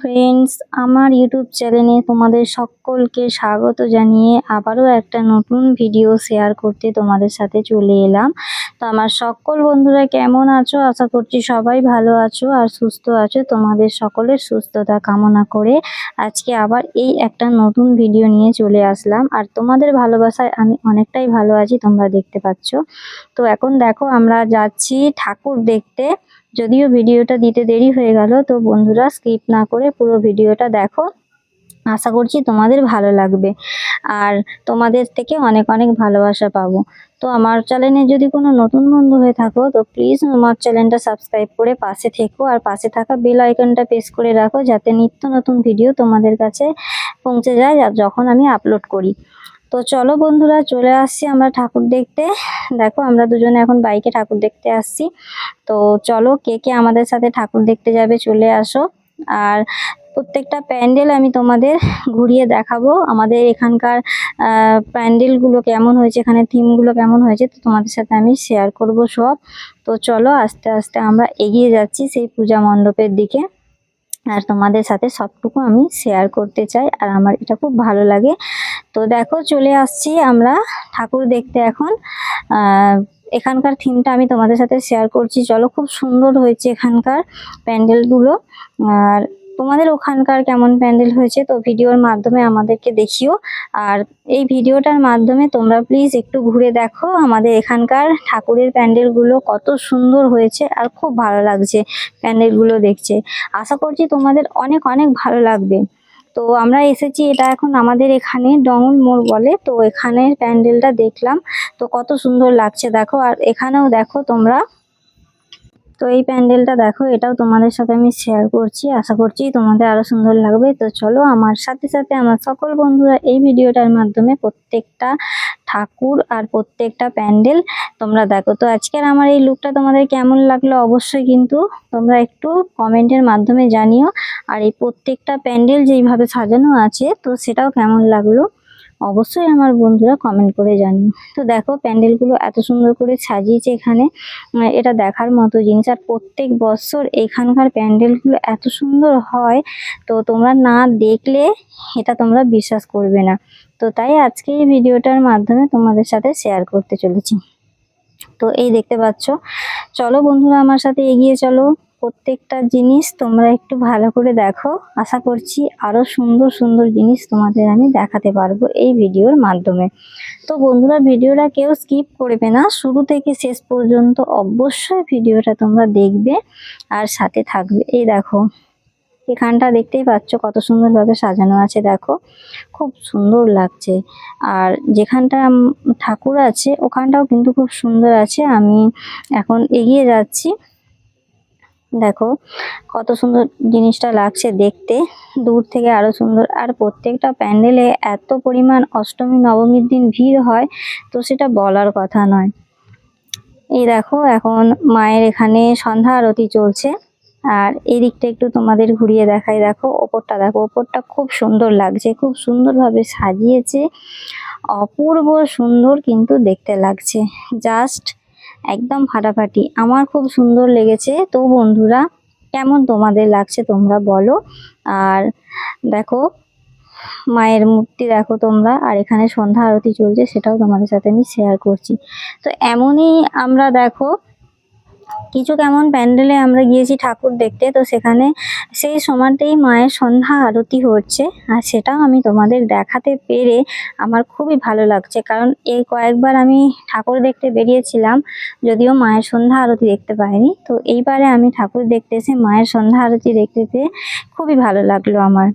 Friends আমার YouTube চ্যানেলে তোমাদের সকলকে স্বাগত জানিয়ে আবারও একটা নতুন ভিডিও শেয়ার করতে তোমাদের সাথে চলে এলাম। তো আমার সকল বন্ধুরা কেমন আছো? আশা করছি সবাই ভালো আছো আর সুস্থ আছো। তোমাদের সকলের সুস্থতা কামনা করে আজকে আবার এই একটা নতুন ভিডিও নিয়ে চলে আসলাম। আর তোমাদের ভালোবাসায় আমি অনেকটাই ভালো আছি, তোমরা দেখতে পাচ্ছ। তো এখন দেখো, আমরা যাচ্ছি ঠাকুর দেখতে। যদিও ভিডিওটা দিতে দেরি হয়ে গেল, তো বন্ধুরা স্কিপ না করে পুরো ভিডিওটা দেখো। আশা করছি তোমাদের ভালো লাগবে। আর তোমাদের থেকে অনেক অনেক ভালোবাসা পাবো। তো আমার চ্যানেলে যদি কোনো নতুন বন্ধু হয়ে থাকো, তো প্লিজ আমার চ্যানেলটা সাবস্ক্রাইব করে পাশে থেকো আর পাশে থাকা বেল আইকনটা প্রেস করে রাখো, যাতে নিত্য নতুন ভিডিও তোমাদের কাছে পৌঁছে যায় যখন আমি আপলোড করি। তো চলো বন্ধুরা, চলে আসছি আমরা ঠাকুর দেখতে। দেখো, আমরা দুজনে এখন বাইকে ঠাকুর দেখতে আসছি। তো চলো, কে কে আমাদের সাথে ঠাকুর দেখতে যাবে চলে আসো। আর প্রত্যেকটা প্যান্ডেল আমি তোমাদের ঘুরিয়ে দেখাবো। আমাদের এখানকার প্যান্ডেলগুলো কেমন হয়েছে, এখানে থিমগুলো কেমন হয়েছে, তো তোমাদের সাথে আমি শেয়ার করব সব। তো চলো, আস্তে আস্তে আমরা এগিয়ে যাচ্ছি সেই পূজা মণ্ডপের দিকে। আর তোমাদের সাথে সবটুকু আমি শেয়ার করতে চাই, আর আমার এটা খুব ভালো লাগে। তো দেখো, চলে আসছি আমরা ঠাকুর দেখতে এখন। এখানকার থিমটা আমি তোমাদের সাথে শেয়ার করছি। চলো, খুব সুন্দর হয়েছে এখানকার প্যান্ডেলগুলো। আর তোমাদের ওখানকার কেমন প্যান্ডেল হয়েছে তো ভিডিওর মাধ্যমে আমাদেরকে দেখিও। আর এই ভিডিওটার মাধ্যমে তোমরা প্লিজ একটু ঘুরে দেখো আমাদের এখানকার ঠাকুরের প্যান্ডেলগুলো কত সুন্দর হয়েছে আর খুব ভালো লাগছে প্যান্ডেলগুলো দেখছে। আশা করছি তোমাদের অনেক অনেক ভালো লাগবে। তো আমরা এসেছি, এটা এখন আমাদের এখানে ডঙ্গল মোড় বলে, তো এখানের প্যান্ডেলটা দেখলাম, তো কত সুন্দর লাগছে। দেখো, আর এখানেও দেখো তোমরা তো এই প্যান্ডেলটা দেখো, এটাও তোমাদের সাথে আমি শেয়ার করছি। আশা করছি তোমাদের আরও সুন্দর লাগবে। তো চলো আমার সাথে সাথে আমার সকল বন্ধুরা এই ভিডিওটার মাধ্যমে প্রত্যেকটা ঠাকুর আর প্রত্যেকটা প্যান্ডেল তোমরা দেখো। তো আজকের আমার এই লুকটা তোমাদের কেমন লাগল অবশ্যই কিন্তু তোমরা একটু কমেন্টের মাধ্যমে জানিও। আর এই প্রত্যেকটা প্যান্ডেল যেইভাবে সাজানো আছে, তো সেটাও কেমন লাগল? অবশ্যই আমার বন্ধুরা কমেন্ট করে জানিও। তো দেখো, প্যান্ডেলগুলো এত সুন্দর করে সাজিয়েছে এখানে। এটা দেখার মতো জিনিস। আর প্রত্যেক বছর এখানকার প্যান্ডেলগুলো এত সুন্দর হয়, তো তোমরা না দেখলে এটা তোমরা বিশ্বাস করবে না। তো তাই আজকে এই ভিডিওটার মাধ্যমে তোমাদের সাথে শেয়ার করতে চলেছি। তো এই দেখতে পাচ্ছ। চলো বন্ধুরা, আমার সাথে এগিয়ে চলো। প্রত্যেকটা জিনিস তোমরা একটু ভালো করে দেখো। আশা করছি আরও সুন্দর সুন্দর জিনিস তোমাদের আমি দেখাতে পারব এই ভিডিওর মাধ্যমে। তো বন্ধুরা, ভিডিওটা কেউ স্কিপ করবে না। শুরু থেকে শেষ পর্যন্ত অবশ্যই ভিডিওটা তোমরা দেখবে আর সাথে থাকবে। এই দেখো, এখানটা দেখতেই পাচ্ছ কত সুন্দরভাবে সাজানো আছে, দেখো। খুব সুন্দর লাগছে। আর যেখানটা ঠাকুর আছে, ওখানটাও কিন্তু খুব সুন্দর আছে। আমি এখন এগিয়ে যাচ্ছি। দেখো, কত সুন্দর জিনিসটা লাগছে দেখতে। দূর থেকে আরও সুন্দর। আর প্রত্যেকটা প্যান্ডেলে এত পরিমাণ অষ্টমী, নবমীর দিন ভিড় হয়, তো সেটা বলার কথা নয়। এই দেখো, এখন মায়ের এখানে সন্ধ্যা আরতি চলছে। আর এই দিকটা একটু তোমাদের ঘুরিয়ে দেখাই। দেখো, ওপরটা দেখো, ওপরটা খুব সুন্দর লাগছে। খুব সুন্দরভাবে সাজিয়েছে। অপূর্ব সুন্দর কিন্তু দেখতে লাগছে। জাস্ট একদম ফাটাফাটি। আমার খুব সুন্দর লেগেছে। তো বন্ধুরা, কেমন তোমাদের লাগছে তোমরা বলো। আর দেখো, মায়ের মূর্তি দেখো তোমরা, আর এখানে সন্ধ্যা আরতি চলছে, সেটাও তোমাদের সাথে আমি শেয়ার করছি। তো এমনই আমরা দেখো কিছু কেমন প্যান্ডেলে আমরা গিয়েছি ঠাকুর দেখতে, তো সেখানে সেই সময়তেই মায়ের সন্ধ্যা আরতি হচ্ছে। আর সেটাও আমি তোমাদের দেখাতে পেরে আমার খুবই ভালো লাগছে। কারণ এই কয়েকবার আমি ঠাকুর দেখতে বেরিয়েছিলাম, যদিও মায়ের সন্ধ্যা আরতি দেখতে পাইনি। তো এইবারে আমি ঠাকুর দেখতে এসে মায়ের সন্ধ্যা আরতি দেখতে পেয়ে খুবই ভালো লাগল আমার।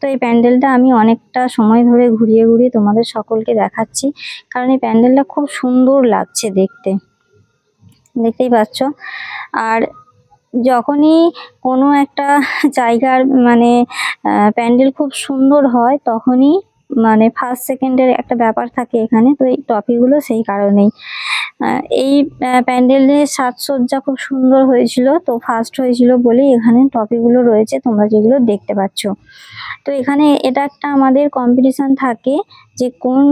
তো এই প্যান্ডেলটা আমি অনেকটা সময় ধরে ঘুরিয়ে ঘুরিয়ে তোমাদের সকলকে দেখাচ্ছি, কারণ এই প্যান্ডেলটা খুব সুন্দর লাগছে দেখতে। দেখতেই পাচ্ছ। আর যখনই কোনো একটা জায়গার মানে প্যান্ডেল খুব সুন্দর হয় তখনই মানে ফার্স্ট সেকেন্ডের একটা ব্যাপার থাকে এখানে, তো এই টপিগুলো সেই কারণেই। এই প্যান্ডেলের সাজসজ্জা খুব সুন্দর হয়েছিল, তো ফার্স্ট হয়েছিল বলেই এখানে টপিগুলো রয়েছে, তোমরা যেগুলো দেখতে পাচ্ছ। তো এখানে এটা একটা আমাদের কম্পিটিশান থাকে যে কোন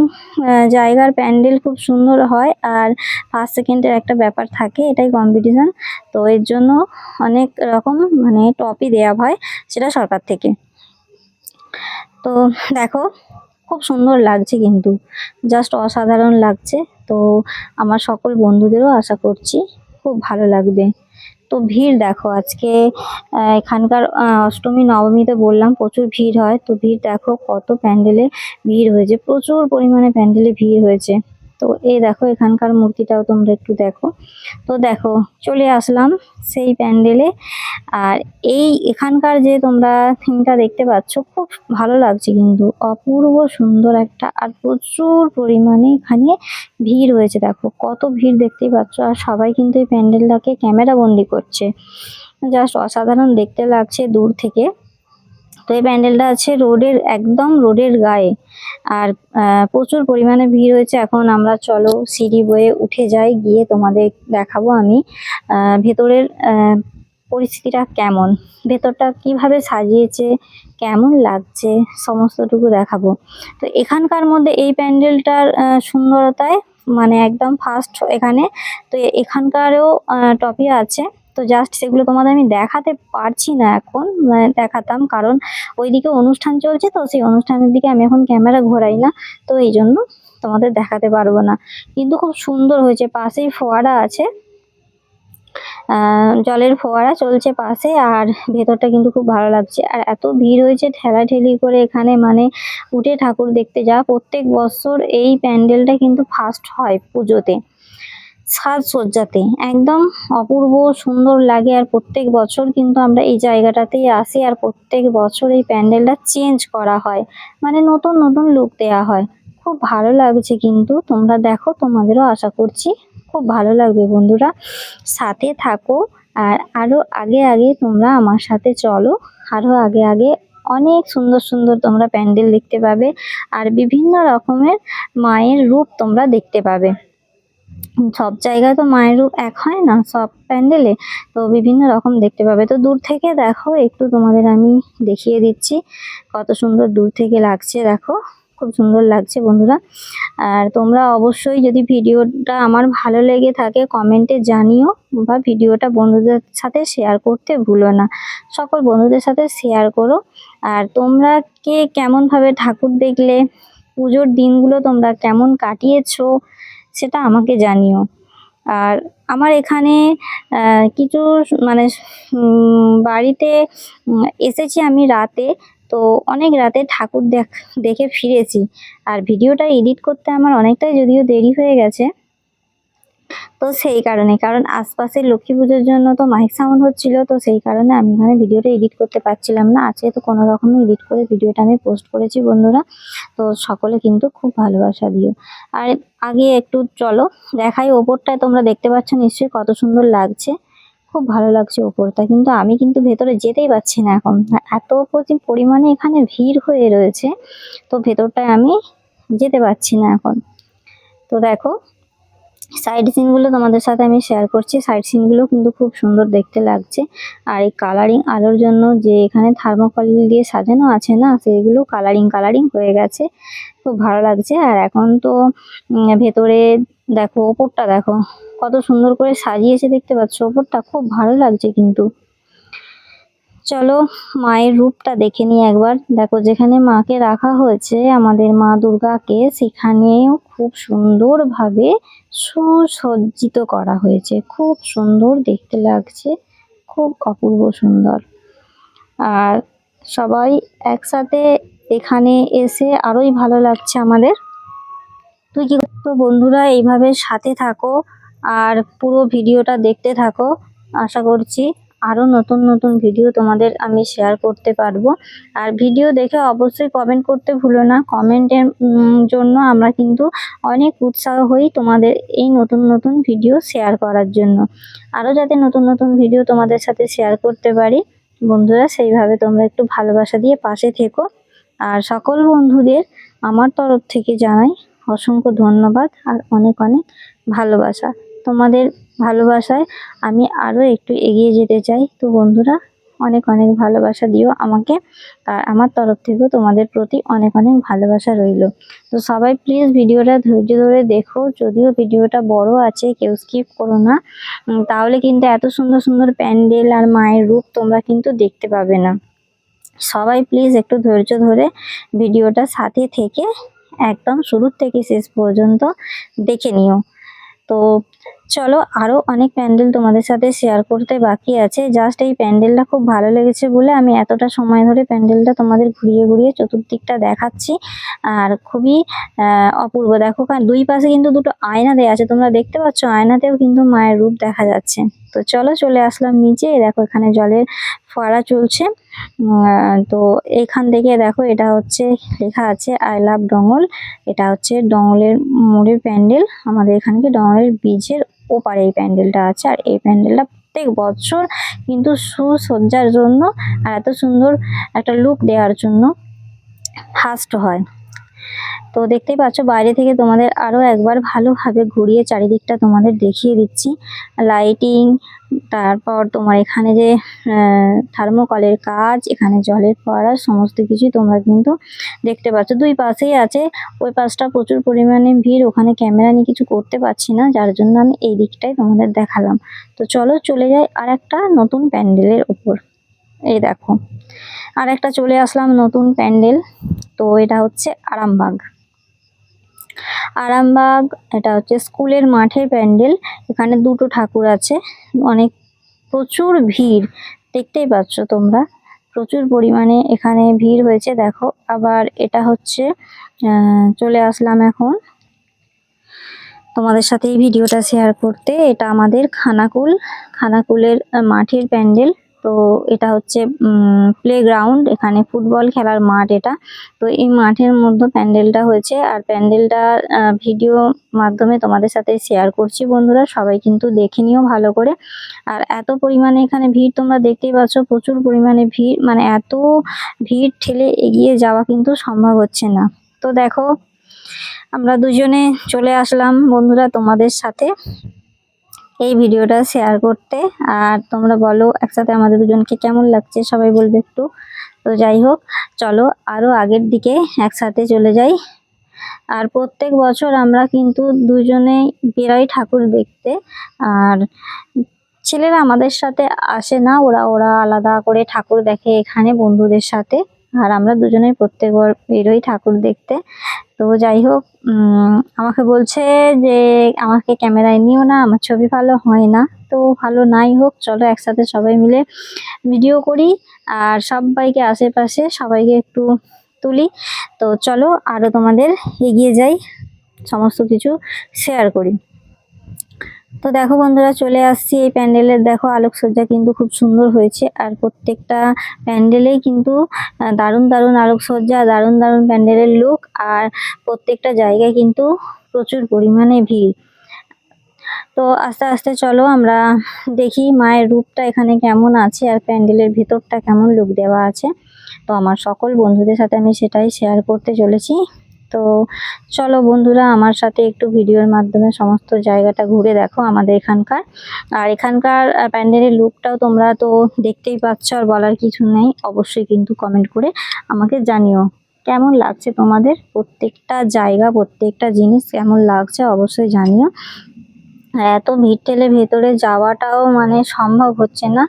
জায়গার প্যান্ডেল খুব সুন্দর হয়, আর ফার্স্ট সেকেন্ডের একটা ব্যাপার থাকে, এটাই কম্পিটিশান তো এর জন্য অনেক রকম মানে টপি দেওয়া হয় সেটা সরকার থেকে। তো দেখো খুব সুন্দর লাগছে কিন্তু। জাস্ট অসাধারণ লাগছে। তো আমার সকল বন্ধুদেরও আশা করছি খুব ভালো লাগবে। তো ভিড় দেখো আজকে এখানকার অষ্টমী নবমীতে বললাম, প্রচুর ভিড় হয়। তো ভিড় দেখো কত প্যান্ডেলে ভিড় হয়েছে। প্রচুর পরিমাণে প্যান্ডেলে ভিড় হয়েছে। তো এই দেখো, এখানকার মূর্তিটাও তোমরা একটু দেখো। তো দেখো, চলে আসলাম সেই প্যান্ডেলে। আর এই এখানকার যে তোমরা থিমটা দেখতে পাচ্ছ, খুব ভালো লাগছে কিন্তু। অপূর্ব সুন্দর একটা আর প্রচুর পরিমাণে এখানে ভিড় হয়েছে দেখো, কত ভিড় দেখতেই পাচ্ছ। আর সবাই কিন্তু এই প্যান্ডেলটাকে ক্যামেরা বন্দি করছে। জাস্ট অসাধারণ দেখতে লাগছে দূর থেকে। তো এই প্যান্ডেলটা আছে রোডের, একদম রোডের গায়ে। আর প্রচুর পরিমাণে ভিড় হয়েছে। এখন আমরা চলো সিঁড়ি বয়ে উঠে যাই, গিয়ে তোমাদের দেখাবো আমি ভেতরের পরিস্থিতিটা কেমন। ভেতরটা কীভাবে সাজিয়েছে, কেমন লাগছে, সমস্তটুকু দেখাবো। তো এখানকার মধ্যে এই প্যান্ডেলটার সুন্দরতায় মানে একদম ফার্স্ট এখানে। তো এখানকারও টপি আছে। তো জাস্ট সেগুলো তোমাদের আমি দেখাতে পারছি না এখন মানে দেখাতাম, কারণ ওইদিকে অনুষ্ঠান চলছে তো, সেই অনুষ্ঠানের দিকে আমি এখন ক্যামেরা ঘোরাই না, তো এই জন্য তোমাদের দেখাতে পারব না। কিন্তু খুব সুন্দর হয়েছে, পাশেই ফোয়ারা আছে। জলের ফোয়ারা চলছে পাশে, আর ভেতরটা কিন্তু খুব ভালো লাগছে। আর এত ভিড় হয়েছে ঠেলাঠেলি করে এখানে মানে উঠে ঠাকুর দেখতে যাওয়া। প্রত্যেক বছর এই প্যান্ডেলটা কিন্তু ফার্স্ট হয় পুজোতে। সাজসজ্জাতে একদম অপূর্ব সুন্দর লাগে আর প্রত্যেক বছর কিন্তু আমরা এই জায়গাটাতেই আসি আর প্রত্যেক বছর এই প্যান্ডেলটা চেঞ্জ করা হয়। মানে নতুন নতুন লুক দেওয়া হয়। খুব ভালো লাগছে কিন্তু। তোমরা দেখো, তোমাদেরও আশা করছি খুব ভালো লাগবে বন্ধুরা। সাথে থাকো আর আরও আগে আগে তোমরা আমার সাথে চলো। আরও আগে আগে অনেক সুন্দর সুন্দর তোমরা প্যান্ডেল দেখতে পাবে। আর বিভিন্ন রকমের মায়ের রূপ তোমরা দেখতে পাবে। সব জায়গায় তো মায়ের রূপ এক হয় না, সব প্যান্ডেলে। তো বিভিন্ন রকম দেখতে পাবে। তো দূর থেকে দেখো, একটু তোমাদের আমি দেখিয়ে দিচ্ছি কত সুন্দর দূর থেকে লাগছে। দেখো, খুব সুন্দর লাগছে বন্ধুরা। আর তোমরা অবশ্যই যদি ভিডিওটা আমার ভালো লেগে থাকে, কমেন্টে জানিও বা ভিডিওটা বন্ধুদের সাথে শেয়ার করতে ভুলো না। সকল বন্ধুদের সাথে শেয়ার করো। আর তোমরা কে কেমনভাবে ঠাকুর দেখলে, পুজোর দিনগুলো তোমরা কেমন কাটিয়েছো সেটা আমাকে জানিও। আর আমার এখানে কিছু মানে বাড়িতে এসেছি আমি রাতে। তো অনেক রাতে ঠাকুর দেখ, দেখে ফিরেছি। আর ভিডিওটা এডিট করতে আমার অনেকটাই যদিও দেরি হয়ে গেছে। তো সেই কারণে। কারণ আশপাশে লক্ষ্মী পুজোর জন্য তো মাইক সাউন্ড হচ্ছিল, তো সেই কারণে আমি এখানে ভিডিওটা এডিট করতে পারছিলাম না। আজকে তো কোনো রকমে এডিট করে ভিডিওটা আমি পোস্ট করেছি বন্ধুরা। তো সকলে কিন্তু খুব ভালোবাসা দিও। আর আগে একটু চলো, দেখাই ওপরটায় তোমরা দেখতে পাচ্ছ নিশ্চয়ই কত সুন্দর লাগছে। খুব ভালো লাগছে ওপরটা, কিন্তু আমি কিন্তু ভেতরে যেতেই পারছি না এখন। এত পরি- পরিমাণে এখানে ভিড় হয়ে রয়েছে, তো ভেতরটায় আমি যেতে পারছি না এখন। তো দেখো সাইড সিনগুলো তোমাদের সাথে আমি শেয়ার করছি। সাইড সিনগুলো কিন্তু খুব সুন্দর দেখতে লাগছে। আর এই কালারিং আলোর জন্য যে এখানে থার্মোকল দিয়ে সাজানো আছে না, সেগুলো কালারিং কালারিং হয়ে গেছে। খুব ভালো লাগছে। আর এখন তো ভেতরে দেখো, ওপরটা দেখো, কত সুন্দর করে সাজিয়েছে দেখতে পাচ্ছ? ওপরটা খুব ভালো লাগছে কিন্তু। চলো মায়ের রূপটা দেখে নিই একবার। দেখো, যেখানে মাকে রাখা হয়েছে আমাদের মা দুর্গাকে, সেখানেও খুব সুন্দরভাবে সুসজ্জিত করা হয়েছে। খুব সুন্দর দেখতে লাগছে, খুব অপূর্ব সুন্দর। আর সবাই একসাথে এখানে এসে আরোই ভালো লাগছে আমাদের। তুই কি তো বন্ধুরা, এইভাবে সাথে থাকো আর পুরো ভিডিওটা দেখতে থাকো। আশা করছি আরও নতুন নতুন ভিডিও তোমাদের আমি শেয়ার করতে পারব। আর ভিডিও দেখে অবশ্যই কমেন্ট করতে ভুলো না। কমেন্টের জন্য আমরা কিন্তু অনেক উৎসাহ হই তোমাদের এই নতুন নতুন ভিডিও শেয়ার করার জন্য। আরও যাতে নতুন নতুন ভিডিও তোমাদের সাথে শেয়ার করতে পারি, বন্ধুরা সেইভাবে তোমরা একটু ভালোবাসা দিয়ে পাশে থেকো। আর সকল বন্ধুদের আমার তরফ থেকে জানাই অসংখ্য ধন্যবাদ আর অনেক অনেক ভালোবাসা। তোমাদের ভালোবাসায় আমি আরও একটু এগিয়ে যেতে চাই। তো বন্ধুরা, অনেক অনেক ভালোবাসা দিও আমাকে। আর আমার তরফ থেকেও তোমাদের প্রতি অনেক অনেক ভালোবাসা রইল। তো সবাই প্লিজ ভিডিওটা ধৈর্য ধরে দেখো। যদিও ভিডিওটা বড় আছে, কেউ স্কিপ করো না। তাহলে কিন্তু এত সুন্দর সুন্দর প্যান্ডেল আর মায়ের রূপ তোমরা কিন্তু দেখতে পাবে না। সবাই প্লিজ একটু ধৈর্য ধরে ভিডিওটা সাথে থেকে একদম শুরুর থেকে শেষ পর্যন্ত দেখে নিও। তো চলো আরও অনেক প্যান্ডেল তোমাদের সাথে শেয়ার করতে বাকি আছে। জাস্ট এই প্যান্ডেলটা খুব ভালো লেগেছে বলে আমি এতটা সময় ধরে প্যান্ডেলটা তোমাদের ঘুরিয়ে ঘুরিয়ে চতুর্দিকটা দেখাচ্ছি। আর খুবই অপূর্ব। দেখো, কারণ দুই পাশে কিন্তু দুটো আয়না দেওয়া আছে। তোমরা দেখতে পাচ্ছ, আয়নাতেও কিন্তু মায়ের রূপ দেখা যাচ্ছে। তো চলো চলে আসলাম নিচে। দেখো, এখানে জলের ফোয়ারা চলছে। তো এখান থেকে দেখো এটা হচ্ছে লেখা আছে আই লাভ ডঙ্গল এটা হচ্ছে ডঙ্গলের মোড়ের প্যান্ডেল। আমাদের এখানকে ডঙ্গলের বীজের ওপারে এই প্যান্ডেলটা আছে। আর এই প্যান্ডেলটা প্রত্যেক বছর কিন্তু সুসজ্জার জন্য আর এত সুন্দর একটা লুক দেওয়ার জন্য ফার্স্ট হয়। তো দেখতেই পাচ্ছ, বাইরে থেকে তোমাদের আরও একবার ভালোভাবে ঘুরিয়ে চারিদিকটা তোমাদের দেখিয়ে দিচ্ছি। লাইটিং তারপর তোমার এখানে যে থার্মোকলের কাজ, এখানে জলের ফোয়ারা, সমস্ত কিছু তোমরা কিন্তু দেখতে পাচ্ছ। দুই পাশেই আছে, ওই পাশটা প্রচুর পরিমাণে ভিড়, ওখানে ক্যামেরা নিয়ে কিছু করতে পারছি না, যার জন্য আমি এই দিকটাই তোমাদের দেখালাম। তো চলো চলে যাই আর একটা নতুন প্যান্ডেলের ওপর। এই দেখো। আর একটা চলে আসলাম নতুন প্যান্ডেল, তো এটা হচ্ছে আরামবাগ। আরামবাগ, এটা হচ্ছে স্কুলের মাঠের প্যান্ডেল, এখানে দুটো ঠাকুর আছে। অনেক প্রচুর ভিড়, দেখতেই পাচ্ছ তোমরা। প্রচুর পরিমাণে এখানে ভিড় হয়েছে, দেখো। আবার এটা হচ্ছে চলে আসলাম এখন। তোমাদের সাথে এই ভিডিওটা শেয়ার করতে, এটা আমাদের খানাকুল, খানাকুলের মাঠের প্যান্ডেল। তো এটা হচ্ছে প্লে গ্রাউন্ড এখানে ফুটবল খেলার মাঠ এটা। তো এই মাঠের মধ্যে প্যান্ডেলটা হয়েছে আর প্যান্ডেলটা ভিডিও মাধ্যমে তোমাদের সাথে শেয়ার করছি বন্ধুরা, সবাই কিন্তু দেখে নিও ভালো করে। আর এত পরিমাণে এখানে ভিড় তোমরা দেখতেই পাচ্ছ, প্রচুর পরিমাণে ভিড় মানে এত ভিড় ঠেলে এগিয়ে যাওয়া কিন্তু সম্ভব হচ্ছে না। তো দেখো, আমরা দুজনে চলে আসলাম বন্ধুরা তোমাদের সাথে। এই ভিডিওটা শেয়ার করতে। আর তোমরা বলো, একসাথে আমাদের দুজনকে কেমন লাগছে, সবাই বলবে একটু। তো যাই হোক, চলো আরও আগের দিকে একসাথে চলে যাই। আর প্রত্যেক বছর আমরা কিন্তু দুজনে বেরাই ঠাকুর দেখতে। আর ছেলেরা আমাদের সাথে আসে না, ওরা ওরা আলাদা করে ঠাকুর দেখে এখানে বন্ধুদের সাথে। আর আমরা দুজনেই প্রত্যেকবার বেরোই ঠাকুর দেখতে। তো যাই হোক আমাকে বলছে যে আমাকে ক্যামেরায় নিও না, আমার ছবি ভালো হয় না। তো ভালো নাই হোক, চলো একসাথে সবাই মিলে ভিডিও করি আর সবাইকে আশেপাশে সবাইকে একটু তুলি। তো চলো আরও তোমাদের এগিয়ে যাই, সমস্ত কিছু শেয়ার করি। তো দেখো বন্ধুরা, চলে আসছি এই প্যান্ডেলের। দেখো আলোকসজ্জা কিন্তু খুব সুন্দর হয়েছে আর প্রত্যেকটা প্যান্ডেলেই কিন্তু দারুণ দারুণ আলোকসজ্জা, দারুণ দারুণ প্যান্ডেলের লুক আর প্রত্যেকটা জায়গায় কিন্তু প্রচুর পরিমাণে ভিড়। তো আস্তে আস্তে চলো আমরা দেখি মায়ের রূপটা এখানে কেমন আছে আর প্যান্ডেলের ভেতরটা কেমন লুক দেওয়া আছে। তো আমার সকল বন্ধুদের সাথে আমি সেটাই শেয়ার করতে চলেছি। তো চলো বন্ধুরা, আমার সাথে একটু ভিডিওর মাধ্যমে সমস্ত জায়গাটা ঘুরে দেখো আমাদের এখানকার। আর এখানকার প্যান্ডেলের লুকটাও তোমরা তো দেখতেই পাচ্ছ, আর বলার কিছু নেই। অবশ্যই কিন্তু কমেন্ট করে আমাকে জানিও। কেমন লাগছে তোমাদের? প্রত্যেকটা জায়গা, প্রত্যেকটা জিনিস কেমন লাগছে অবশ্যই জানিও। এত ভিড় ঠেলে ভেতরে যাওয়াটাও মানে সম্ভব হচ্ছে না।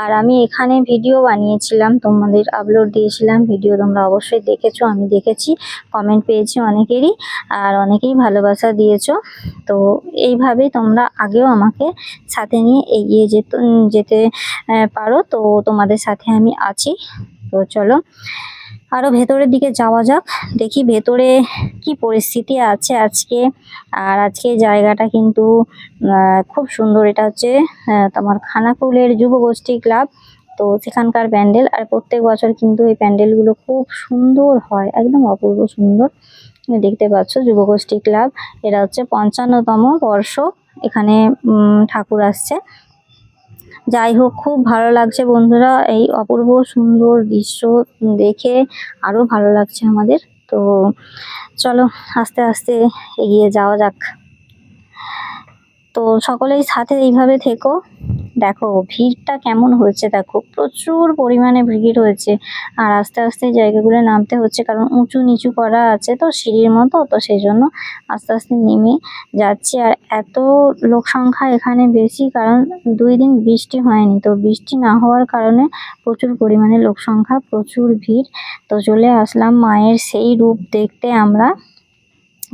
আর আমি এখানে ভিডিও বানিয়েছিলাম, তোমাদের আপলোড দিয়েছিলাম। ভিডিও তোমরা অবশ্যই দেখেছ, আমি দেখেছি। কমেন্ট পেয়েছি অনেকেরই, আর অনেকেই ভালোবাসা দিয়েছ। তো এইভাবেই তোমরা আগেও আমাকে সাথে নিয়ে এগিয়ে যেত, যেতে পারো। তো তোমাদের সাথে আমি আছি। তো চলো আরও ভেতরের দিকে যাওয়া যাক। দেখি ভেতরে কি পরিস্থিতি আছে আজকে। আর আজকে জায়গাটা কিন্তু খুব সুন্দর। এটা হচ্ছে তোমার খানাকুলের যুবগোষ্ঠী ক্লাব। তো সেখানকার প্যান্ডেল। আর প্রত্যেক বছর কিন্তু এই প্যান্ডেলগুলো খুব সুন্দর হয়। একদম অপূর্ব সুন্দর। দেখতে পাচ্ছ, যুবগোষ্ঠী ক্লাব। এটা হচ্ছে পঞ্চান্নতম বর্ষ। এখানে ঠাকুর আসছে। যাই হোক, খুব ভালো লাগছে বন্ধুরা এই অপূর্ব সুন্দর দৃশ্য দেখে। আরও ভালো লাগছে আমাদের। তো চলো, আস্তে আস্তে এগিয়ে যাওয়া যাক। তো সকলেই সাথে এইভাবে থেকো। দেখো, ভিড়টা কেমন হয়েছে দেখো? প্রচুর পরিমাণে ভিড় হয়েছে। আর আস্তে আস্তে জায়গাগুলো নামতে হচ্ছে কারণ উঁচু নিচু করা আছে তো সিঁড়ির মতো, তো সেই জন্য আস্তে আস্তে নেমে যাচ্ছি। আর এত লোক সংখ্যা এখানে বেশি কারণ দুই দিন বৃষ্টি হয়নি। তো বৃষ্টি না হওয়ার কারণে প্রচুর পরিমাণে লোক সংখ্যা, প্রচুর ভিড়। তো চলে আসলাম মায়ের সেই রূপ দেখতে আমরা।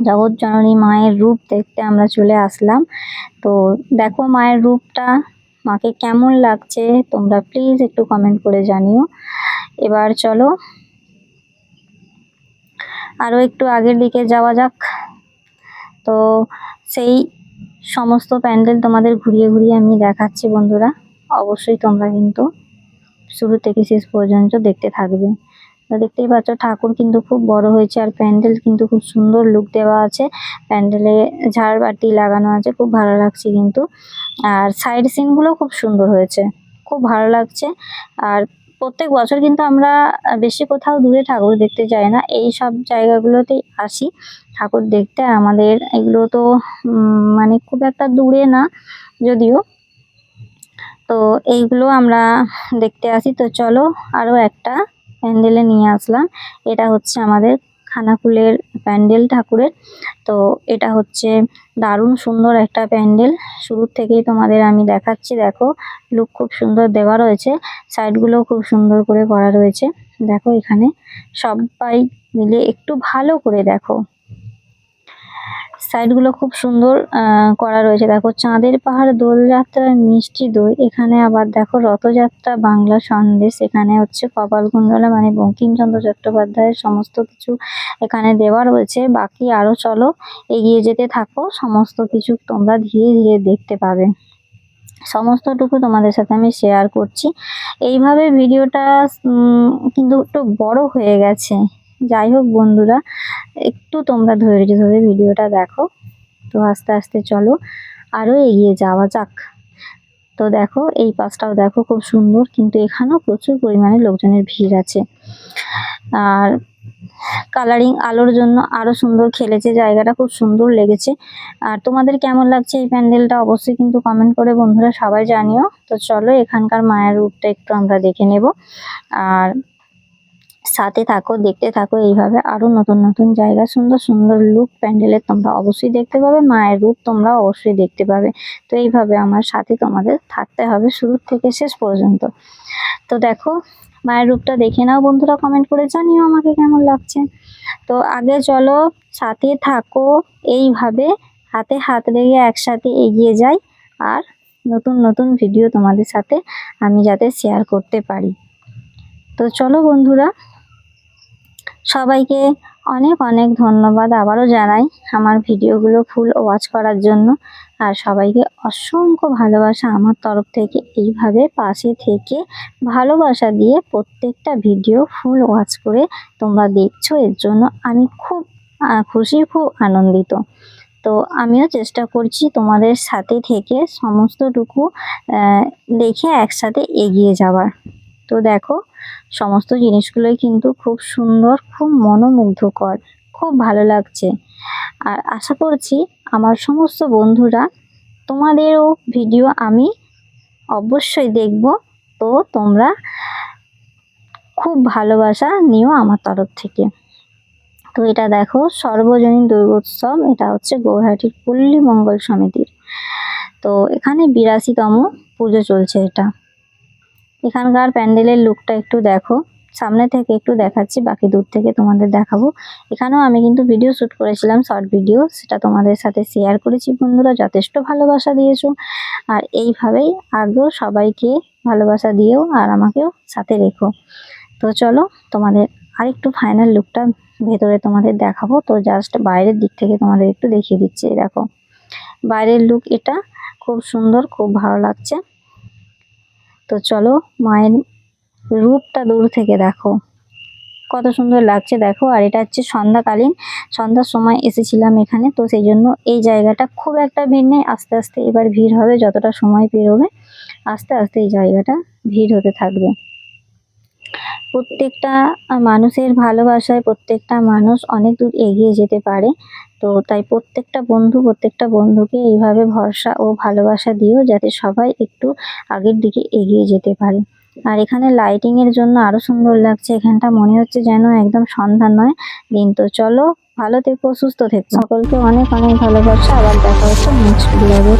জগৎ জননী মায়ের রূপ দেখতে আমরা চলে আসলাম। তো দেখো মায়ের রূপটা মাকে কেমন লাগছে তোমরা প্লিজ একটু কমেন্ট করে জানিও। এবার চলো। আরও একটু আগের দিকে যাওয়া যাক। তো সেই সমস্ত প্যান্ডেল তোমাদের ঘুরিয়ে ঘুরিয়ে আমি দেখাচ্ছি বন্ধুরা। অবশ্যই তোমরা কিন্তু শুরু থেকে শেষ পর্যন্ত দেখতে থাকবে। দেখতেই পাচ্ছ, ঠাকুর কিন্তু খুব বড় হয়েছে আর প্যান্ডেল কিন্তু খুব সুন্দর লুক দেওয়া আছে। প্যান্ডেলে ঝাড়বাতি লাগানো আছে, খুব ভালো লাগছে কিন্তু। আর সাইড সিনগুলো খুব সুন্দর হয়েছে, খুব ভালো লাগছে। আর প্রত্যেক বছর কিন্তু আমরা বেশি কোথাও দূরে ঠাকুর দেখতে যাই না, এই সব জায়গাগুলোতেই আসি ঠাকুর দেখতে। আমাদের এগুলো তো মানে খুব একটা দূরে না যদিও। তো এইগুলো আমরা দেখতে আসি। তো চলো আরও একটা প্যান্ডেলে নিয়ে আসলাম। এটা হচ্ছে আমাদের খানাকুলের প্যান্ডেল ঠাকুরের। তো এটা হচ্ছে দারুণ সুন্দর একটা প্যান্ডেল। শুরুর থেকেই তোমাদের আমি দেখাচ্ছি, দেখো। লুক খুব সুন্দর দেওয়া রয়েছে। সাইডগুলো খুব সুন্দর করে করা রয়েছে। দেখো এখানে সবাই মিলে একটু ভালো করে দেখো। সাইডগুলো খুব সুন্দর করা রয়েছে। দেখো চাঁদের পাহাড় দোলযাত্রার মিষ্টি দই, এখানে আবার দেখো রথযাত্রা, বাংলা সন্দেশ, এখানে হচ্ছে কপালকুণ্ডলা মানে বঙ্কিমচন্দ্র চট্টোপাধ্যায়ের সমস্ত কিছু এখানে দেওয়া রয়েছে। বাকি আরও চলো এগিয়ে যেতে থাকো, সমস্ত কিছু তোমরা ধীরে ধীরে দেখতে পাবে। সমস্তটুকু তোমাদের সাথে আমি শেয়ার করছি। এইভাবে ভিডিওটা কিন্তু একটু বড় হয়ে গেছে। যাই হোক বন্ধুরা, একটু তোমরা ধৈর্য ধরে ভিডিওটা দেখো। তো আস্তে আস্তে চলো আরও এগিয়ে যাওয়া যাক। তো দেখো, এই পাশটাও দেখো খুব সুন্দর, কিন্তু এখানেও প্রচুর পরিমাণে লোকজনের ভিড় আছে। আর কালারিং আলোর জন্য আরও সুন্দর খেলেছে, জায়গাটা খুব সুন্দর লেগেছে। আর তোমাদের কেমন লাগছে এই প্যান্ডেলটা অবশ্যই কিন্তু কমেন্ট করে বন্ধুরা সবাই জানিও। তো চলো, এখানকার মায়ের রূপটা একটু আমরা দেখে নেব। আর সাথে থাকো, দেখতে থাকো, এইভাবে আরও নতুন নতুন জায়গা, সুন্দর সুন্দর লুক প্যান্ডেলের তোমরা অবশ্যই দেখতে পাবে, মায়ের রূপ তোমরা অবশ্যই দেখতে পাবে। তো এইভাবে আমার সাথে তোমাদের থাকতে হবে শুরু থেকে শেষ পর্যন্ত। তো দেখো, মায়ের রূপটা দেখে নাও বন্ধুরা কমেন্ট করে জানিও আমাকে কেমন লাগছে। তো আগে চলো, সাথে থাকো, এইভাবে হাতে হাত রেখে একসাথে এগিয়ে যাই, আর নতুন নতুন ভিডিও তোমাদের সাথে আমি যাতে শেয়ার করতে পারি। তো চলো বন্ধুরা সবাইকে অনেক অনেক ধন্যবাদ আবারও জানাই আমার ভিডিওগুলো ফুল ওয়াচ করার জন্য। আর সবাইকে অসংখ্য ভালোবাসা আমার তরফ থেকে এইভাবে পাশে থেকে ভালোবাসা দিয়ে প্রত্যেকটা ভিডিও ফুল ওয়াচ করে তোমরা দেখছ, এর জন্য আমি খুব খুশি, খুব আনন্দিত। তো আমিও চেষ্টা করছি তোমাদের সাথে থেকে সমস্তটুকু দেখে একসাথে এগিয়ে যাওয়ার। তো দেখো, সমস্ত জিনিসগুলোই কিন্তু খুব সুন্দর, খুব মনোমুগ্ধকর, খুব ভালো লাগছে। আর আশা করছি আমার সমস্ত বন্ধুরা তোমাদেরও ভিডিও আমি অবশ্যই দেখব। তো তোমরা খুব ভালোবাসা নিও আমার তরফ থেকে। তো এটা দেখো, সর্বজনীন দুর্গোৎসব, এটা হচ্ছে গৌহাটির পল্লী মঙ্গল সমিতির। তো এখানে বিরাশিতম পুজো চলছে এটা। এখানকার প্যান্ডেলের লুকটা একটু দেখো। সামনে থেকে একটু দেখাচ্ছি, বাকি দূর থেকে তোমাদের দেখাবো। এখানেও আমি কিন্তু ভিডিও শ্যুট করেছিলাম শর্ট ভিডিও সেটা তোমাদের সাথে শেয়ার করেছি। বন্ধুরা, যথেষ্ট ভালোবাসা দিয়েছ। আর এইভাবেই আগেও সবাইকে ভালোবাসা দিয়েও আর আমাকেও সাথে রেখো। তো চলো, তোমাদের আরেকটু ফাইনাল লুকটা ভেতরে তোমাদের দেখাবো। তো জাস্ট বাইরের দিক থেকে তোমাদের একটু দেখিয়ে দিচ্ছি, দেখো। বাইরের লুক এটা খুব সুন্দর, খুব ভালো লাগছে। তো চলো মায়ের রূপটা দূর থেকে দেখো। কত সুন্দর লাগছে দেখো, আর এটা হচ্ছে সন্ধ্যাকালীন। সন্ধ্যার সময় এসেছিলাম এখানে, তো সেই জন্য এই জায়গাটা খুব একটা ভিড় নেই। আস্তে আস্তে এবার ভিড় হবে, যতটা সময় পেরোবে, আস্তে আস্তে এই জায়গাটা ভিড় হতে থাকবে। প্রত্যেকটা মানুষের ভালোবাসায় প্রত্যেকটা মানুষ অনেক দূর এগিয়ে যেতে পারে। তো তাই প্রত্যেকটা বন্ধু, প্রত্যেকটা বন্ধুকে এইভাবে ভরসা ও ভালোবাসা দিও যাতে সবাই একটু আগের দিকে এগিয়ে যেতে পারে। আর এখানে লাইটিং এর জন্য আরও সুন্দর লাগছে। এখানটা মনে হচ্ছে যেন একদম সন্ধ্যা নয় দিন। তো চলো, ভালো থেকো, সুস্থ থেকো। সকলকে অনেক অনেক ভালোবাসা। আবার দেখা হচ্ছে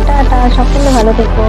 টাটা, সকলে ভালো থেকো।